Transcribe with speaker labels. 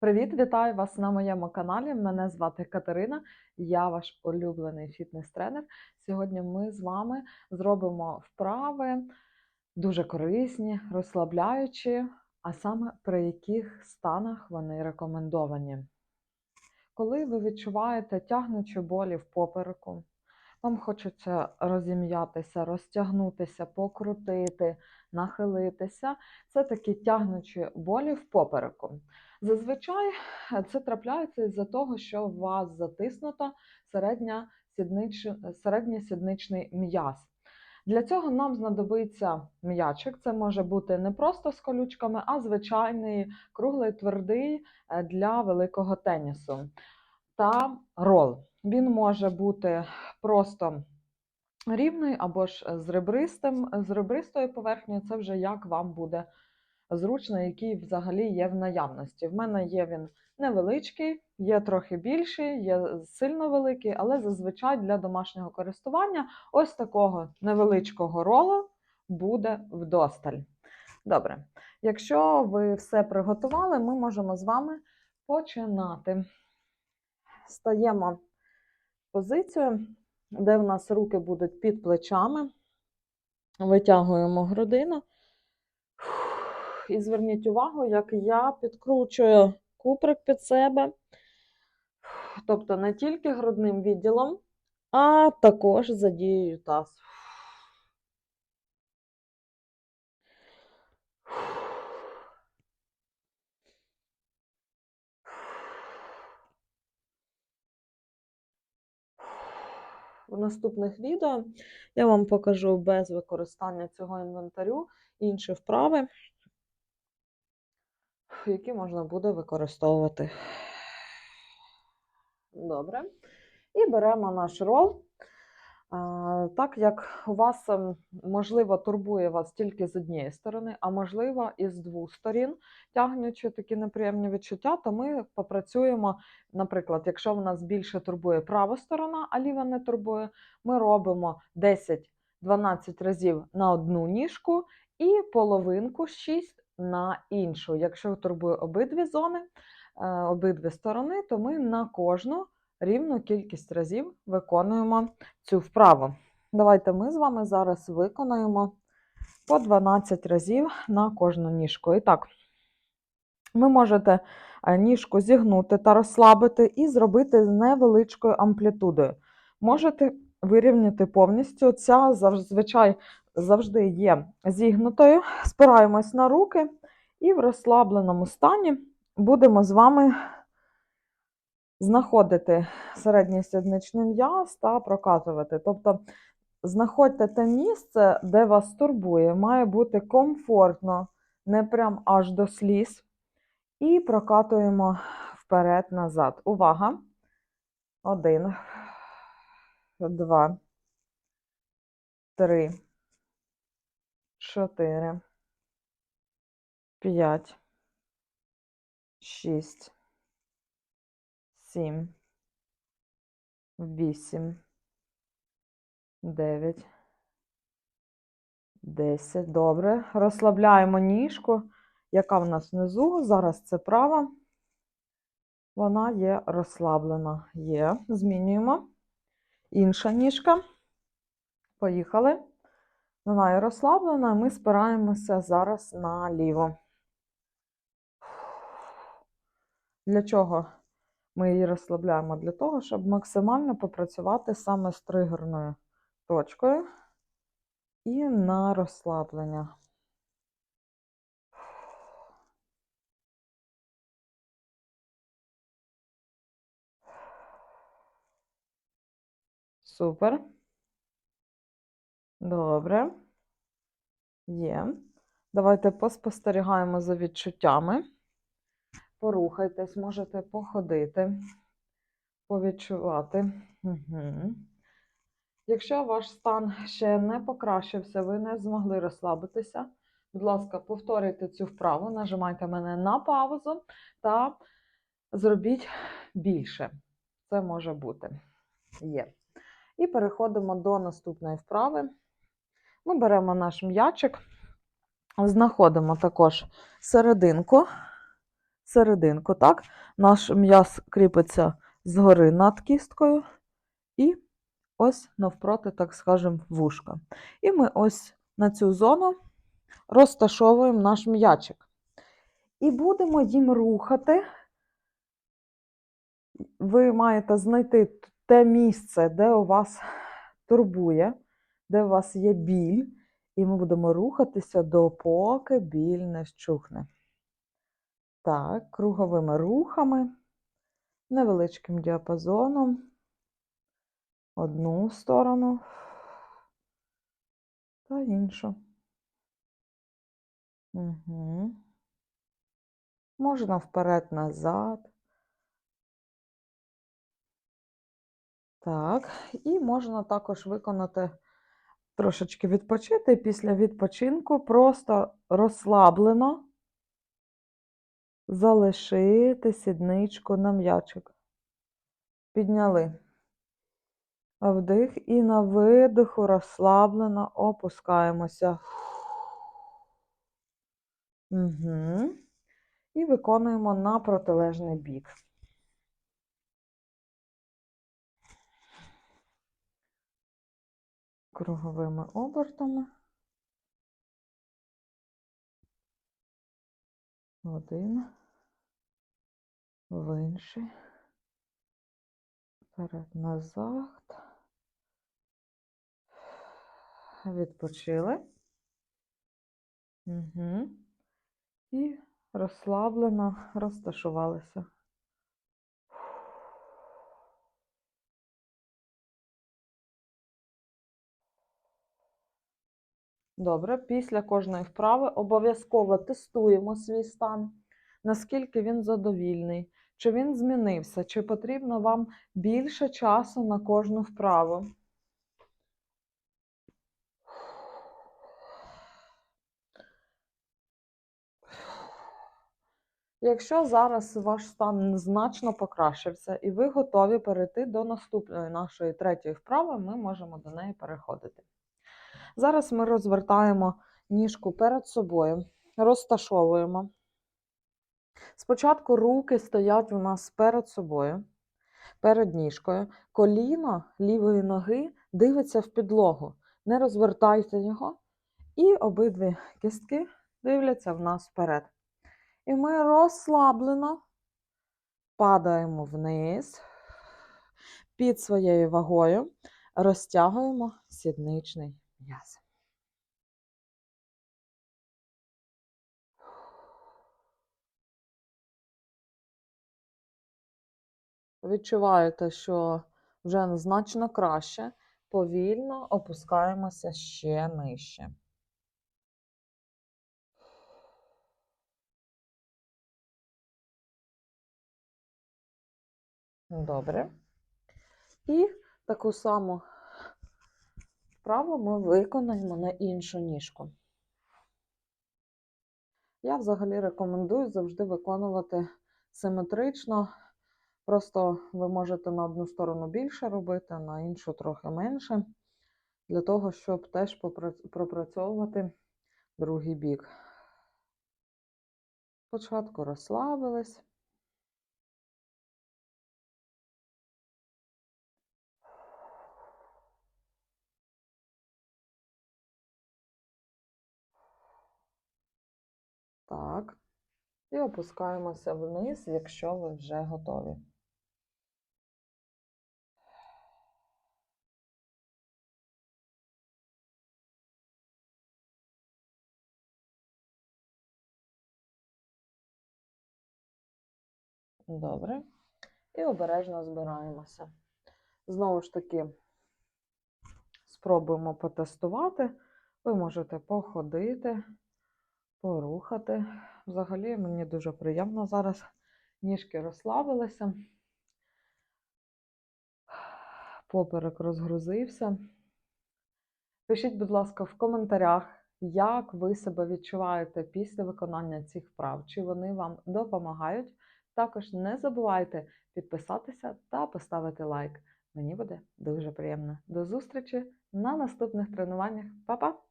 Speaker 1: Привіт, вітаю вас на моєму каналі. Мене звати Катерина, я ваш улюблений фітнес-тренер. Сьогодні ми з вами зробимо вправи дуже корисні, розслабляючі, а саме при яких станах вони рекомендовані. Коли ви відчуваєте тягнучі болі в попереку, вам хочеться розім'ятися, розтягнутися, покрутити, нахилитися. Це такі тягнучі болі в попереку. Зазвичай е, це трапляється із-за того, що у вас затиснуто середня сіднич... середньосідничний м'яз. Для цього нам знадобиться м'ячик. Це може бути не просто з колючками, а звичайний круглий твердий е, для великого тенісу. Та рол. Він може бути просто рівний або ж з ребристим, з ребристою поверхнею. Це вже як вам буде зручно, який взагалі є в наявності. В мене є він невеличкий, є трохи більший, є сильно великий, але зазвичай для домашнього користування ось такого невеличкого ролу буде вдосталь. Добре, якщо ви все приготували, ми можемо з вами починати. Стаємо в позицію, де в нас руки будуть під плечами, витягуємо грудину. І зверніть увагу, як я підкручую куприк під себе, тобто не тільки грудним відділом, а також задією таз. В наступних відео я вам покажу без використання цього інвентарю інші вправи, які можна буде використовувати. Добре. І беремо наш рол. Так як у вас, ем, можливо, турбує вас тільки з однієї сторони, а можливо, і з двох сторін, тягнучи такі неприємні відчуття, то ми попрацюємо, наприклад, якщо в нас більше турбує права сторона, а ліва не турбує, ми робимо 10-12 разів на одну ніжку і половинку 6 на іншу. Якщо турбує обидві зони, е, обидві сторони, то ми на кожну рівну кількість разів виконуємо цю вправу. Давайте ми з вами зараз виконаємо по 12 разів на кожну ніжку. І так, ви можете е, ніжку зігнути та розслабити і зробити з невеличкою амплітудою. Можете вирівняти повністю. Ця зазвичай завжди є зігнутою. Спираємось на руки і в розслабленому стані будемо з вами знаходити середній сідничний м'яз та прокатувати. Тобто знаходьте те місце, де вас турбує, має бути комфортно, не прям аж до сліз. І прокатуємо вперед-назад. Увага! Один, два, три, чотири, п'ять, шість сім, вісім, дев'ять, десять. Добре. Розслабляємо ніжку, яка в нас внизу. Зараз це права. Вона є розслаблена. Є. Змінюємо. Інша ніжка. Поїхали. Вона є розслаблена, ми спираємося зараз на ліву. Для чого? Ми її розслабляємо для того, щоб максимально попрацювати саме з тригерною точкою і на розслаблення. Супер. Добре. Є. Давайте поспостерігаємо за відчуттями порухайтесь, можете походити, повідчувати. Угу. Якщо ваш стан ще не покращився, ви не змогли розслабитися, будь ласка, повторюйте цю вправу, нажимайте мене на паузу та зробіть більше. Це може бути. Є. І переходимо до наступної вправи. Ми беремо наш м'ячик, знаходимо також серединку серединку. Так, наш м'яз кріпиться згори над кісткою і ось навпроти, так скажемо, вушка. І ми ось на цю зону розташовуємо наш м'ячик. І будемо їм рухати. Ви маєте знайти те місце, де у вас турбує, де у вас є біль, і ми будемо рухатися допоки біль не вщухне. Так, круговими рухами, невеличким діапазоном. Одну сторону та іншу. Угу. Можна вперед-назад. Так, і можна також виконати трошечки відпочити. Після відпочинку просто розслаблено залишити сідничку на м'ячик. Підняли. Вдих і на видиху розслаблено опускаємося. Угу. І виконуємо на протилежний бік. Круговими обертами. Один, в інший, вперед назад. Відпочили. Угу. І розслаблено розташувалися. Добре, після кожної вправи обов'язково тестуємо свій стан, наскільки він задовільний, чи він змінився, чи потрібно вам більше часу на кожну вправу. Якщо зараз ваш стан значно покращився і ви готові перейти до наступної нашої третьої вправи, ми можемо до неї переходити. Зараз ми розвертаємо ніжку перед собою, розташовуємо. Спочатку руки стоять у нас перед собою, перед ніжкою. Коліно лівої ноги дивиться в підлогу. Не розвертайте його. І обидві кістки дивляться в нас вперед. І ми розслаблено падаємо вниз, під своєю вагою розтягуємо сідничний м'яз. Відчуваєте, що вже значно краще, повільно опускаємося ще нижче. Добре. І таку саму вправу ми виконаємо на іншу ніжку. Я взагалі рекомендую завжди виконувати симетрично. Просто ви можете на одну сторону більше робити, на іншу трохи менше, для того, щоб теж пропрацьовувати другий бік. Спочатку розслабились. Так. І опускаємося вниз, якщо ви вже готові. Добре. І обережно збираємося. Знову ж таки, спробуємо потестувати. Ви можете походити порухати. Взагалі, мені дуже приємно зараз. Ніжки розслабилися, поперек розгрузився. Пишіть, будь ласка, в коментарях, як ви себе відчуваєте після виконання цих вправ, чи вони вам допомагають. Також не забувайте підписатися та поставити лайк. Мені буде дуже приємно. До зустрічі на наступних тренуваннях. Па-па!